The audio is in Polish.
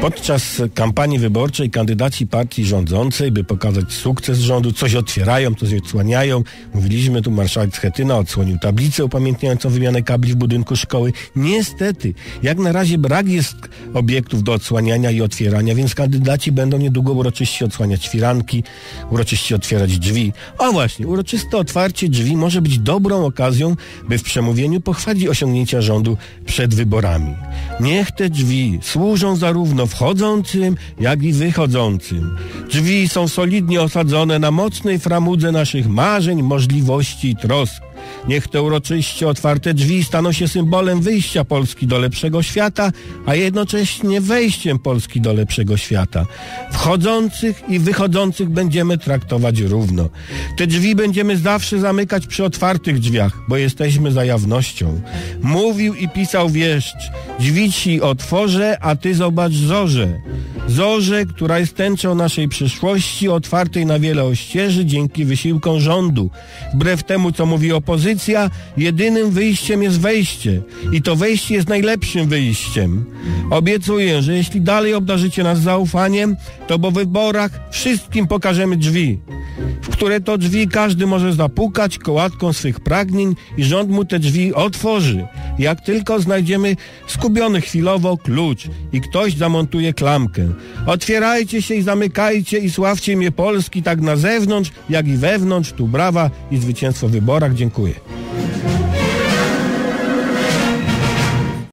Podczas kampanii wyborczej kandydaci partii rządzącej, by pokazać sukces rządu, coś otwierają, coś odsłaniają. Mówiliśmy tu, marszałek Schetyna odsłonił tablicę upamiętniającą wymianę kabli w budynku szkoły. Niestety, jak na razie brak jest obiektów do odsłaniania i otwierania, więc kandydaci będą niedługo uroczyście odsłaniać firanki, uroczyście otwierać drzwi. O właśnie, uroczyste otwarcie drzwi może być dobrą okazją, by w przemówieniu pochwalić osiągnięcia rządu przed wyborami. Niech te drzwi służą zarówno wchodzącym, jak i wychodzącym. Drzwi są solidnie osadzone na mocnej framudze naszych marzeń, możliwości i trosk. Niech te uroczyście otwarte drzwi staną się symbolem wyjścia Polski do lepszego świata, a jednocześnie wejściem Polski do lepszego świata. Wchodzących i wychodzących będziemy traktować równo. Te drzwi będziemy zawsze zamykać przy otwartych drzwiach, bo jesteśmy za jawnością. Mówił i pisał wieszcz, drzwi ci otworzę, a ty zobacz zorze. Zorze, która jest tęczą naszej przyszłości, otwartej na wiele ościeży dzięki wysiłkom rządu. Wbrew temu, co mówi opozycja, jedynym wyjściem jest wejście. I to wejście jest najlepszym wyjściem. Obiecuję, że jeśli dalej obdarzycie nas zaufaniem, to po wyborach wszystkim pokażemy drzwi, w które to drzwi każdy może zapukać kołatką swych pragnień i rząd mu te drzwi otworzy. Jak tylko znajdziemy skubiony chwilowo klucz i ktoś zamontuje klamkę. Otwierajcie się i zamykajcie i sławcie mnie Polski tak na zewnątrz, jak i wewnątrz. Tu brawa i zwycięstwo w wyborach. Dziękuję.